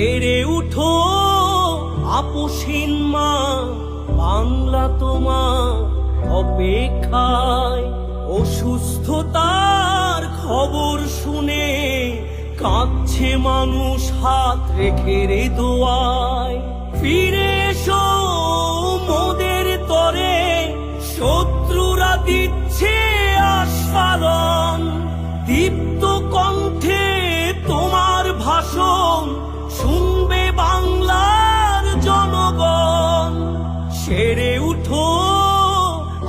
সেরে উঠো আপোষহীন মা, বাংলা তোমার অপেক্ষায় অসুস্থতার খবর শুনে কাঁদছে মানুষ হাত রেখে রে দোয়ায়। ফিরে এসো মোদের তরে, শত্রুরা দিচ্ছে আস্বাদন, দীপ্ত সেরে উঠো,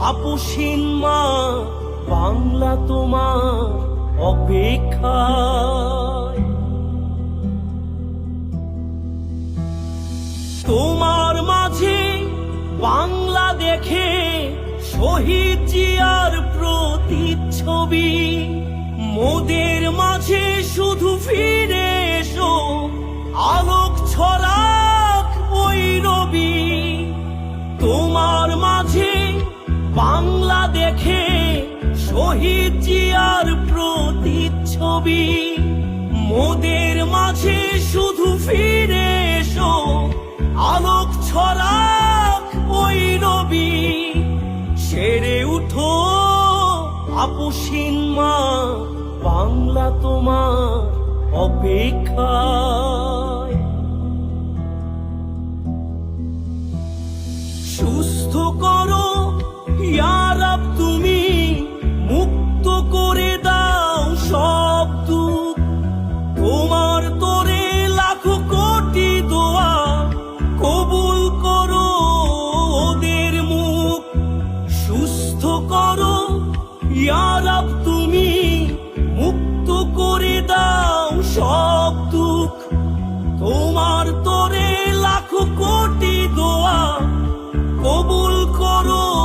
আপুসীন মা, বাংলা তোমার অপেক্ষা তোমার মাঝে বাংলা দেখে শহীদ জিয়ার প্রতিচ্ছবি, মোদের মাঝে শুধু ফিরে শহীদ জিয়ার প্রতিচ্ছবি। মোদের মাঝে শুধু ফিরে এসো। আলোক ছড়াক ওই রবি। সেরে উঠো আপুসীন মা, বাংলা তোমার অপেক্ষা। করো। ইয়ারাব তুমি মুক্ত করে দাও সব দুঃখ। তোমার তোরে লাখ কোটি দোয়া কবুল করো।